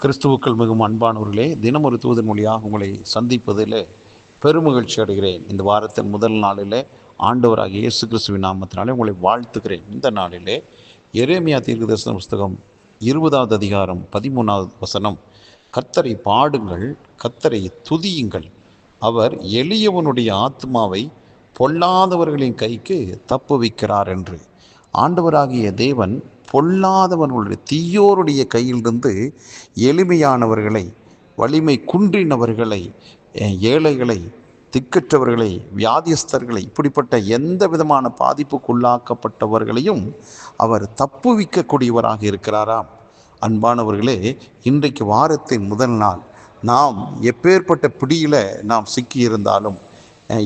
கிறிஸ்துவுக்கள் மிகவும் அன்பானவர்களே தினம் ஒரு தூதன் மொழியாக உங்களை சந்திப்பதில் பெருமகிழ்ச்சி அடைகிறேன். இந்த வாரத்தின் முதல் நாளிலே ஆண்டவராக இயேசு கிறிஸ்துவின் நாமத்தினாலே உங்களை வாழ்த்துகிறேன். இந்த நாளிலே எரேமியா தீர்க்கதரிசன புஸ்தகம் இருபதாவது அதிகாரம் பதிமூணாவது வசனம் கத்தரை பாடுங்கள் கத்தரை துதியுங்கள். அவர் எளியவனுடைய ஆத்மாவை பொல்லாதவர்களின் கைக்கு தப்புவிக்கிறார் என்று. ஆண்டவராகிய தேவன் பொல்லாதவர்களுடைய தீயோருடைய கையிலிருந்து எளிமையானவர்களை வலிமை குன்றினவர்களை ஏழைகளை திக்கற்றவர்களை வியாதியஸ்தர்களை இப்படிப்பட்ட எந்த விதமான பாதிப்புக்குள்ளாக்கப்பட்டவர்களையும் அவர் தப்புவிக்கக்கூடியவராக இருக்கிறாராம். அன்பானவர்களே இன்றைக்கு வாரத்தின் முதல் நாள். நாம் எப்பேற்பட்ட பிடியில் நாம் சிக்கியிருந்தாலும்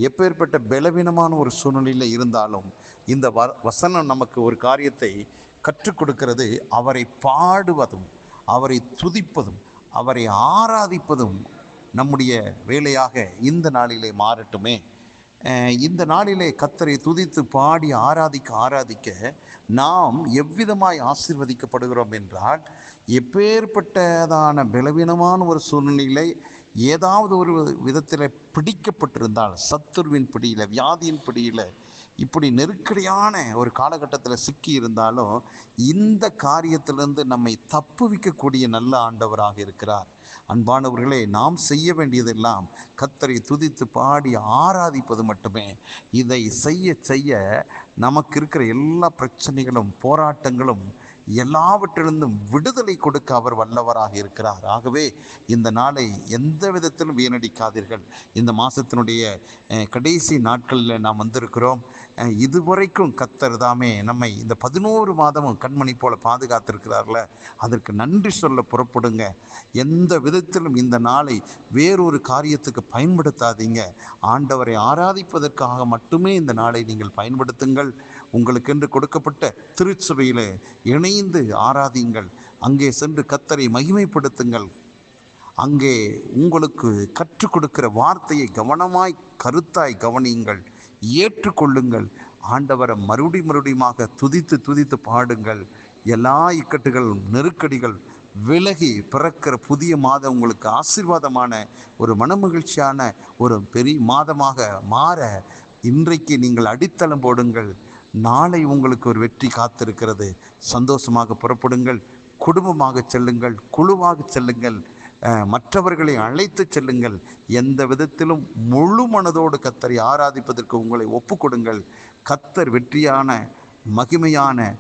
எப்பேற்பட்ட பலவீனமான ஒரு சூழ்நிலையில் இருந்தாலும் இந்த வ வசனம் நமக்கு ஒரு காரியத்தை கற்றுக் கொடுக்கிறது அவரை பாடுவதும் அவரை துதிப்பதும் அவரை ஆராதிப்பதும் நம்முடைய வேலையாக இந்த நாளிலே மாறட்டுமே. இந்த நாளிலே கத்தரை துதித்து பாடி ஆராதிக்க ஆராதிக்க நாம் எவ்விதமாய் ஆசிர்வதிக்கப்படுகிறோம் என்றால் எப்பேற்பட்டதான பலவீனமான ஒரு சூழ்நிலை ஏதாவது ஒரு விதத்தில் பிடிக்கப்பட்டிருந்தால் சத்துருவின் பிடியில் வியாதியின் பிடியில் இப்படி நெருக்கடியான ஒரு காலகட்டத்தில் சிக்கி இருந்தாலும் இந்த காரியத்திலிருந்து நம்மை தப்புவிக்கக்கூடிய நல்ல ஆண்டவராக இருக்கிறார். அன்பானவர்களே நாம் செய்ய வேண்டியதெல்லாம் கத்தரை துதித்து பாடி ஆராதிப்பது மட்டுமே. இதை செய்ய செய்ய நமக்கு இருக்கிற எல்லா பிரச்சனைகளும் போராட்டங்களும் எல்லாவற்றிலிருந்தும் விடுதலை கொடுக்க அவர் வல்லவராக இருக்கிறார். ஆகவே இந்த நாளை எந்த விதத்திலும் வீணடிக்காதீர்கள். இந்த மாதத்தினுடைய கடைசி நாட்களில் நாம் வந்திருக்கிறோம். இதுவரைக்கும் கத்தர் தாமே நம்மை இந்த பதினோரு மாதமும் கண்மணி போல பாதுகாத்திருக்கிறார்ல. அதற்கு நன்றி சொல்ல புறப்படுங்க. எந்த எந்த விதத்திலும் இந்த நாளை வேறொரு காரியத்துக்கு பயன்படுத்தாதீங்க. ஆண்டவரை ஆராதிப்பதற்காக மட்டுமே இந்த நாளை நீங்கள் பயன்படுத்துங்கள். உங்களுக்கென்று கொடுக்கப்பட்ட திருச்சபையில் இணைந்து ஆராதியுங்கள் அங்கே சென்று கத்தரை மகிமைப்படுத்துங்கள். அங்கே உங்களுக்கு கற்றுக் கொடுக்கிற வார்த்தையை கவனமாய் கருத்தாய் கவனியுங்கள். ஏற்றுக்கொள்ளுங்கள். ஆண்டவரை மறுபடி மறுபடியுமாக துதித்து துதித்து பாடுங்கள். எல்லா இக்கட்டுகள் நெருக்கடிகள் விலகி பிறக்கிற புதிய மாதம் உங்களுக்கு ஆசீர்வாதமான ஒரு மனமகிழ்ச்சியான ஒரு பெரிய மாதமாக மாற இன்றைக்கு நீங்கள் அடித்தளம் போடுங்கள். நாளை உங்களுக்கு ஒரு வெற்றி காத்திருக்கிறது. சந்தோஷமாக புறப்படுங்கள். குடும்பமாக செல்லுங்கள். குழுவாக செல்லுங்கள். மற்றவர்களை அழைத்து செல்லுங்கள். எந்த விதத்திலும் முழு மனதோடு கத்தரை ஆராதிப்பதற்கு உங்களை ஒப்புக்கொடுங்கள். கத்தர் வெற்றியான மகிமையான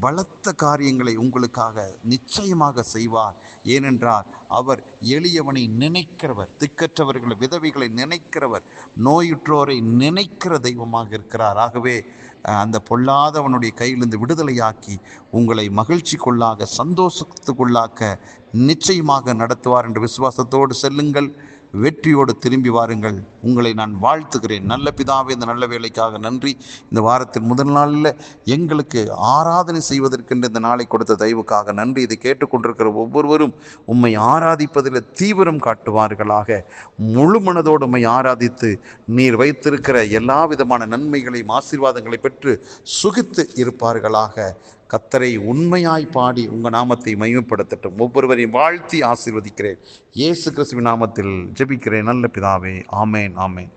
பலத்த காரியங்களை உங்களுக்காக நிச்சயமாக செய்வார். ஏனென்றால் அவர் எளியவனை நினைக்கிறவர் திக்கற்றவர்களை விதவைகளை நினைக்கிறவர் நோயுற்றோரை நினைக்கிற தெய்வமாக இருக்கிறார். ஆகவே அந்த பொல்லாதவனுடைய கையிலிருந்து விடுதலையாக்கி உங்களை மகிழ்ச்சிக்குள்ளாக சந்தோஷத்துக்குள்ளாக்க நிச்சயமாக நடத்துவார் என்ற விசுவாசத்தோடு செல்லுங்கள். வெற்றியோடு திரும்பி வாருங்கள். உங்களை நான் வாழ்த்துகிறேன். நல்ல பிதாவே இந்த நல்ல வேலைக்காக நன்றி. இந்த வாரத்தின் முதல் நாளில் எங்களுக்கு ஆராதனை செய்வதற்கென்று இந்த நாளை கொடுத்த தயவுக்காக நன்றி. இதை கேட்டுக்கொண்டிருக்கிற ஒவ்வொருவரும் உம்மை ஆராதிப்பதில் தீவிரம் காட்டுவார்களாக. முழு மனதோடு உம்மை ஆராதித்து நீர் வைத்திருக்கிற எல்லா விதமான நன்மைகளையும் ஆசீர்வாதங்களை பெற்று சுகித்து இருப்பார்களாக. கத்தரை உண்மையாய் பாடி உங்கள் நாமத்தை மையப்படுத்தட்டும் ஒவ்வொருவரையும் வாழ்த்தி ஆசீர்வதிக்கிறேன். இயேசு கிறிஸ்துவின் நாமத்தில் ஜெபிக்கிறேன். நல்ல பிதாவே ஆமேன் ஆமேன்.